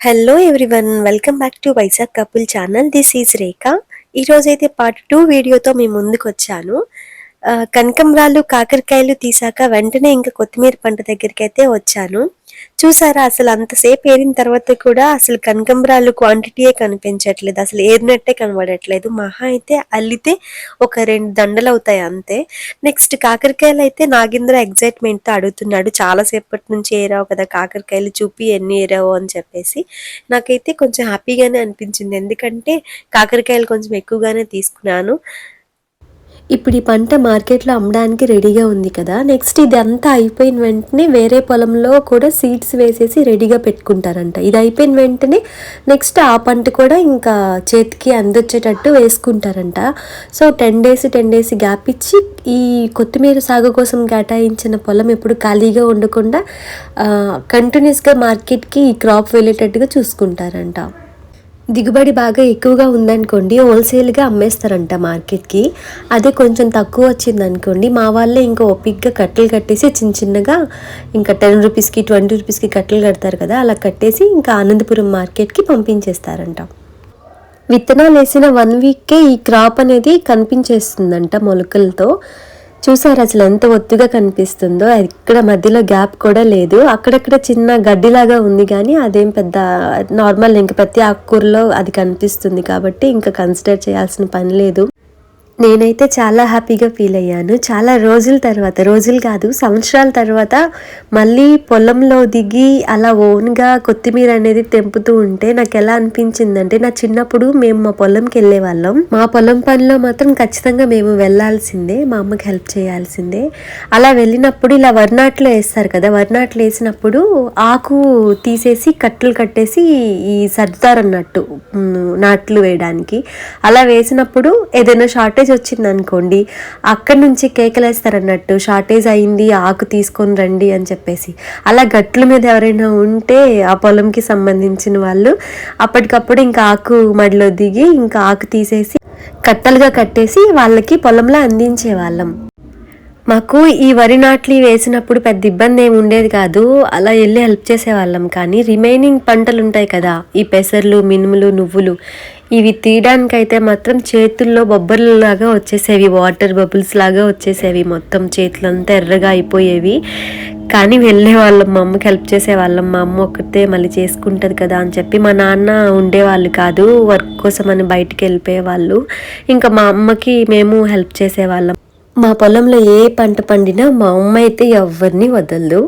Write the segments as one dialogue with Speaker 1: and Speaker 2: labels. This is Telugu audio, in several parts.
Speaker 1: Hello everyone welcome back to Vizag couple channel this is Rekha ఈరోజైతే పార్ట్ టూ వీడియోతో మీ ముందుకు వచ్చాను కనకంబరాలు కాకరకాయలు తీసాక వెంటనే ఇంకా కొత్తిమీర పంట దగ్గరికి అయితే వచ్చాను. చూసారా అసలు అంతసేపు ఏరిన తర్వాత కూడా అసలు కనకంబరాలు క్వాంటిటీయే కనిపించట్లేదు. అసలు ఏరినట్టే కనబడట్లేదు. మహా అయితే అల్లితే ఒక రెండు దండలు అవుతాయి అంతే. నెక్స్ట్ కాకరకాయలు అయితే నాగేంద్ర ఎగ్జైట్మెంట్తో అడుగుతున్నాడు. చాలాసేపటి నుంచి ఏరావు కదా కాకరకాయలు చూపి ఎన్ని ఏరావు అని చెప్పేసి. నాకైతే కొంచెం హ్యాపీగానే అనిపించింది. ఎందుకంటే కాకరకాయలు కొంచెం ఎక్కువగానే తీసుకున్నాను. ఇప్పుడు ఈ పంట మార్కెట్లో అమ్మడానికి రెడీగా ఉంది కదా. నెక్స్ట్ ఇది అంతా అయిపోయిన వెంటనే వేరే పొలంలో కూడా సీడ్స్ వేసేసి రెడీగా పెట్టుకుంటారంట. ఇది అయిపోయిన వెంటనే నెక్స్ట్ ఆ పంట కూడా ఇంకా చేతికి అందొచ్చేటట్టు వేసుకుంటారంట. So ten days ten days gap ఇచ్చి ఈ కొత్తిమీర సాగు కోసం కేటాయించిన పొలం ఎప్పుడు ఖాళీగా ఉండకుండా కంటిన్యూస్గా మార్కెట్కి ఈ క్రాప్ వెళ్ళేటట్టుగా చూసుకుంటారంట. దిగుబడి బాగా ఎక్కువగా ఉందనుకోండి హోల్సేల్గా అమ్మేస్తారంట మార్కెట్కి. అదే కొంచెం తక్కువ వచ్చిందనుకోండి మా వాళ్ళే ఇంకా ఓపిక్గా కట్టెలు కట్టేసి చిన్న చిన్నగా ఇంకా టెన్ రూపీస్కి ట్వంటీ రూపీస్కి కట్టెలు కడతారు కదా అలా కట్టేసి ఇంకా ఆనందపురం మార్కెట్కి పంపించేస్తారంట. విత్తనాలు వేసిన వన్ వీక్కే ఈ క్రాప్ అనేది కనిపించేస్తుందంట మొలకలతో. చూసారు అసలు ఎంత ఒత్తుగా కనిపిస్తుందో? ఇక్కడ మధ్యలో గ్యాప్ కూడా లేదు. అక్కడక్కడ చిన్న గడ్డిలాగా ఉంది కానీ అదేం పెద్ద నార్మల్ ఇంక ప్రతి ఆకుకూరలో అది కనిపిస్తుంది కాబట్టి ఇంకా కన్సిడర్ చేయాల్సిన పని లేదు. నేనైతే చాలా హ్యాపీగా ఫీల్ అయ్యాను. చాలా రోజుల తర్వాత రోజులు కాదు సంవత్సరాల తర్వాత మళ్ళీ పొలంలో దిగి అలా ఓన్గా కొత్తిమీర అనేది తెంపుతూ ఉంటే నాకు ఎలా అనిపించిందంటే నా చిన్నప్పుడు మేము మా పొలంకి వెళ్ళే వాళ్ళం మా పొలం పనిలో మాత్రం ఖచ్చితంగా మేము వెళ్ళాల్సిందే మా అమ్మకి హెల్ప్ చేయాల్సిందే. అలా వెళ్ళినప్పుడు ఇలా వర్నాట్లు వేస్తారు కదా వర్నాట్లు వేసినప్పుడు ఆకు తీసేసి కట్టలు కట్టేసి ఈ సర్దుతారన్నట్టు అన్నట్టు నాట్లు వేయడానికి. అలా వేసినప్పుడు ఏదైనా షార్టేజ్ వచ్చింది అనుకోండి అక్కడి నుంచి కేకలేస్తారన్నట్టు షార్టేజ్ అయింది ఆకు తీసుకొని రండి అని చెప్పేసి. అలా గట్ల మీద ఎవరైనా ఉంటే ఆ పొలంకి సంబంధించిన వాళ్ళు అప్పటికప్పుడు ఇంకా ఆకు మడిలో దిగి ఇంకా ఆకు తీసేసి కట్టలుగా కట్టేసి వాళ్ళకి పొలంలో అందించే వాళ్ళం మాకు ఈ వరి నాట్లు వేసినప్పుడు పెద్ద ఇబ్బంది ఏమి ఉండేది కాదు అలా వెళ్ళి హెల్ప్ చేసేవాళ్ళం. కానీ రిమైనింగ్ పంటలు ఉంటాయి కదా ఈ పెసర్లు మినుములు నువ్వులు ఇవి తీయడానికైతే మాత్రం చేతుల్లో బొబ్బర్లలాగా వచ్చేసేవి వాటర్ బబుల్స్ లాగా వచ్చేసేవి. మొత్తం చేతులంతా ఎర్రగా అయిపోయేవి. కానీ వెళ్ళే వాళ్ళం మా అమ్మకి హెల్ప్ చేసేవాళ్ళం మా అమ్మ ఒక్కతే మళ్ళీ చేసుకుంటుంది కదా అని చెప్పి మా నాన్న ఉండేవాళ్ళు కాదు వర్క్ కోసం అని బయటికి వెళ్ళిపోయేవాళ్ళు. ఇంకా మా అమ్మకి మేము హెల్ప్ చేసేవాళ్ళం. మా పొలంలో ఏ పంట పండినా మా అమ్మ అయితే ఎవరిని వదలదు.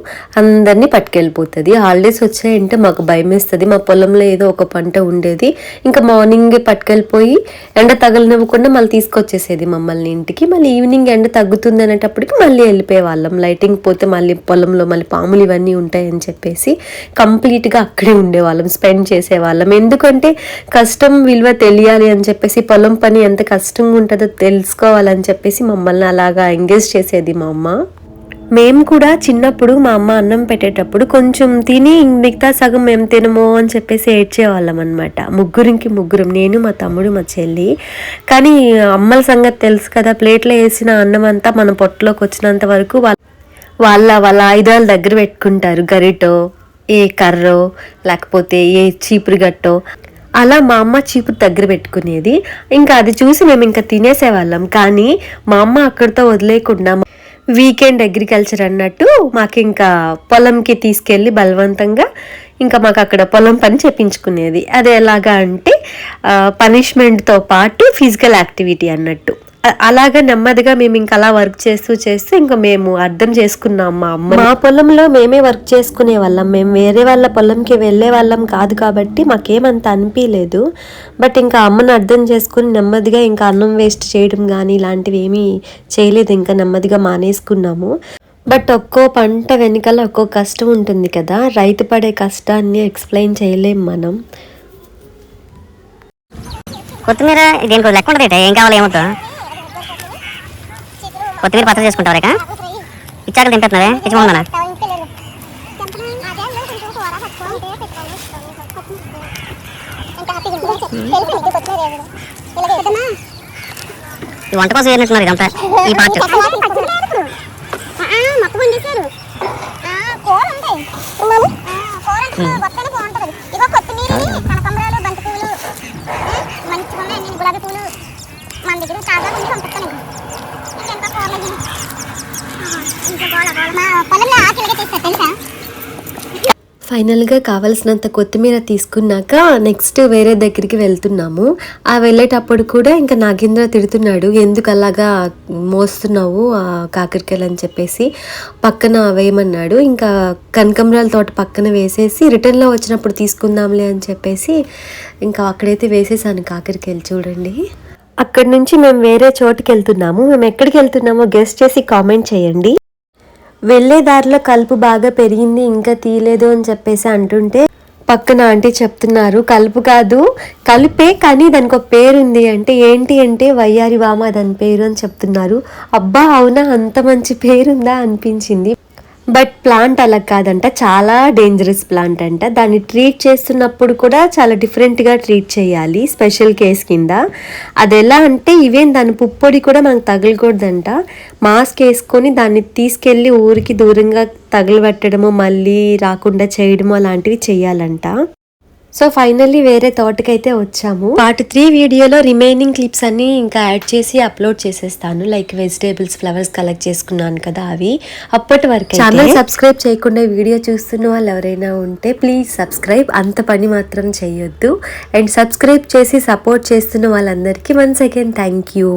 Speaker 1: అందరినీ పట్టుకెళ్ళిపోతుంది. హాలిడేస్ వచ్చాయంటే మాకు భయం వేస్తుంది మా పొలంలో ఏదో ఒక పంట ఉండేది. ఇంకా మార్నింగ్ పట్టుకెళ్ళిపోయి ఎండ తగలనివ్వకుండా మళ్ళీ తీసుకొచ్చేసేది మమ్మల్ని ఇంటికి. మళ్ళీ ఈవినింగ్ ఎండ తగ్గుతుంది అనేటప్పటికి మళ్ళీ వెళ్ళిపోయే వాళ్ళం లైటింగ్ పోతే మళ్ళీ పొలంలో మళ్ళీ పాములు ఇవన్నీ ఉంటాయని చెప్పేసి కంప్లీట్గా అక్కడే ఉండేవాళ్ళం. స్పెండ్ చేసేవాళ్ళం. ఎందుకంటే కష్టం విలువ తెలియాలి అని చెప్పేసి పొలం పని ఎంత కష్టంగా ఉంటుందో తెలుసుకోవాలని చెప్పేసి మమ్మల్ని అలాగా ఎంగేజ్ చేసేది మా అమ్మ. మేము కూడా చిన్నప్పుడు మా అమ్మ అన్నం పెట్టేటప్పుడు కొంచెం తిని మిగతా సగం మేము తినమో అని చెప్పేసి ఏడ్చేవాళ్ళం అనమాట ముగ్గురికి ముగ్గురం నేను మా తమ్ముడు మా చెల్లి. కానీ అమ్మల సంగతి తెలుసు కదా ప్లేట్లో వేసిన అన్నం అంతా మన పొట్టలోకి వచ్చినంత వరకు వాళ్ళ వాళ్ళ వాళ్ళ ఆయుధాల దగ్గర పెట్టుకుంటారు. గరిటో ఏ కర్రో లేకపోతే ఏ చీపురు గట్టో. అలా మా అమ్మ చీపు దగ్గర పెట్టుకునేది. ఇంకా అది చూసి మేము ఇంకా తినేసేవాళ్ళం. కానీ మా అమ్మ అక్కడితో వదిలేయకుండా వీకెండ్ అగ్రికల్చర్ అన్నట్టు మాకు ఇంకా పొలంకి తీసుకెళ్ళి బలవంతంగా ఇంకా మాకు అక్కడ పొలం పని చెప్పించుకునేది అది ఎలాగా అంటే పనిష్మెంట్తో పాటు ఫిజికల్ యాక్టివిటీ అన్నట్టు. అలాగా నెమ్మదిగా మేము ఇంకా అలా వర్క్ చేస్తూ చేస్తూ ఇంకా మేము అర్థం చేసుకున్నాం మా అమ్మ మా పొలంలో మేమే వర్క్ చేసుకునే వాళ్ళం. మేము వేరే వాళ్ళ పొలంకి వెళ్ళే వాళ్ళం కాదు కాబట్టి మాకేమంత అనిపించలేదు బట్ ఇంకా అమ్మను అర్థం చేసుకుని నెమ్మదిగా ఇంకా అన్నం వేస్ట్ చేయడం కానీ ఇలాంటివి ఏమీ చేయలేదు. ఇంకా నెమ్మదిగా మానేసుకున్నాము. బట్ ఒక్కో పంట వెనకాల ఒక్కో కష్టం ఉంటుంది కదా. రైతు పడే కష్టాన్ని ఎక్స్ప్లెయిన్ చేయలేం మనం.
Speaker 2: కొత్తిమీర దీనికి లెక్క ఉంటుంది ఏం కావాలి ఏమవుతా కొత్తిమీర పచ్చడి చేసుకుంటావు రేక ఇచ్చాక తింటున్నావే ఇచ్చమన్నా ఈ వంట కోసం ఏరినట్టున్నారు ఇదంతా? ఈ పార్ట్?
Speaker 3: మొత్తం వండేశారు. కూర ఉంది. కూర
Speaker 1: ఫైనల్గా కావలసినంత కొత్తిమీర తీసుకున్నాక నెక్స్ట్ వేరే దగ్గరికి వెళ్తున్నాము. ఆ వెళ్ళేటప్పుడు కూడా ఇంకా నాగేంద్ర తిడుతున్నాడు ఎందుకు అలాగా మోస్తున్నావు ఆ కాకరకాయలు? అని చెప్పేసి పక్కన వేయమన్నాడు. ఇంకా కనకంబరాల తోట పక్కన వేసేసి రిటర్న్లో వచ్చినప్పుడు తీసుకుందాంలే అని చెప్పేసి ఇంకా అక్కడైతే వేసేసాను కాకరకాయలు చూడండి. అక్కడి నుంచి మేము వేరే చోటుకి వెళ్తున్నాము మేము ఎక్కడికి వెళ్తున్నామో గెస్ట్ చేసి కామెంట్ చేయండి. వెళ్ళే దారిలో కలుపు బాగా పెరిగింది ఇంకా తీయలేదు అని చెప్పేసి అంటుంటే పక్కన ఆంటీ చెప్తున్నారు కలుపు కాదు కలిపే కానీ దానికి ఒక పేరు ఉంది అంటే ఏంటి అంటే వయ్యారి వామ దాని పేరు అని చెప్తున్నారు. అబ్బా అవునా? అంత మంచి పేరుందా? అనిపించింది. బట్ ప్లాంట్ అలా కాదంట చాలా డేంజరస్ ప్లాంట్ అంట. దాన్ని ట్రీట్ చేస్తున్నప్పుడు కూడా చాలా డిఫరెంట్గా ట్రీట్ చేయాలి స్పెషల్ కేస్ కింద. అది ఎలా అంటే ఈవెన్ దాని పుప్పొడి కూడా మనకు తగలకూడదంట. మాస్క్ వేసుకొని దాన్ని తీసుకెళ్ళి ఊరికి దూరంగా తగలబెట్టడము మళ్ళీ రాకుండా చేయడము అలాంటివి చేయాలంట. సో ఫైనల్లీ వేరే తోటకైతే వచ్చాము. పార్ట్ త్రీ వీడియోలో రిమైనింగ్ క్లిప్స్ అన్ని ఇంకా యాడ్ చేసి అప్లోడ్ చేసేస్తాను. లైక్ వెజిటేబుల్స్ ఫ్లవర్స్ కలెక్ట్ చేసుకున్నాను కదా అవి. అప్పటి వరకు ఛానల్ సబ్స్క్రైబ్ చేయకుండా వీడియో చూస్తున్న వాళ్ళు ఎవరైనా ఉంటే ప్లీజ్ సబ్స్క్రైబ్ అంత పని మాత్రం చేయొద్దు అండ్ సబ్స్క్రైబ్ చేసి సపోర్ట్ చేస్తున్న వాళ్ళందరికీ వన్స్ అగైన్ థ్యాంక్ యూ